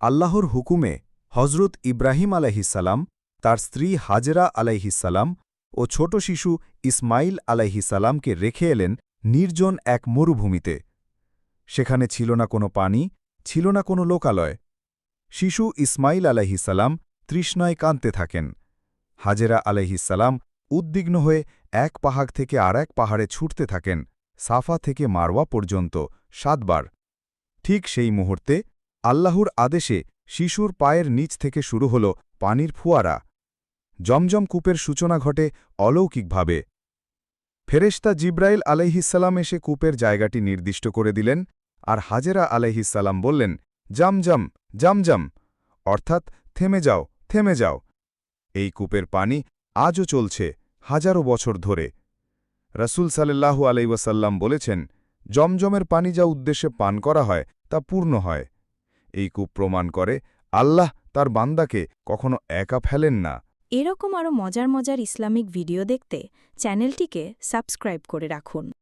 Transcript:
আল্লাহর হুকুমে হজরত ইব্রাহিম আলাইহিসাল্লাম তার স্ত্রী হাজরা আলাইহিসাল্লাম ও ছোট শিশু ইসমাইল আলাইহিসাল্লামকে রেখে এলেন নির্জন এক মরুভূমিতে। সেখানে ছিল না কোনো পানি, ছিল না কোনো লোকালয়। শিশু ইসমাইল আলাইহিসাল্লাম তৃষ্ণায় কাঁদতে থাকেন। হাজেরা আলাইহিসাল্লাম উদ্বিগ্ন হয়ে এক পাহাড় থেকে আর এক পাহাড়ে ছুটতে থাকেন, সাফা থেকে মারওয়া পর্যন্ত সাতবার। ঠিক সেই মুহূর্তে আল্লাহর আদেশে শিশুর পায়ের নিচ থেকে শুরু হল পানির ফুয়ারা। জমজম কূপের সূচনা ঘটে অলৌকিকভাবে। ফেরেশতা জিব্রাইল আলাইহিসাল্লাম এসে কূপের জায়গাটি নির্দিষ্ট করে দিলেন আর হাজেরা আলাইহিসাল্লাম বললেন জামজম জামজম অর্থাৎ থেমে যাও থেমে যাও। এই কূপের পানি আজও চলছে হাজারো বছর ধরে। রসুল সাল্লাল্লাহু আলাইওয়াসাল্লাম বলেছেন, জমজমের পানি যা উদ্দেশ্যে পান করা হয় তা পূর্ণ হয়। এই কূপ প্রমাণ করে, আল্লাহ তার বান্দাকে কখনো একা ফেলেন না। এরকম আরও মজার মজার ইসলামিক ভিডিও দেখতে চ্যানেলটিকে সাবস্ক্রাইব করে রাখুন।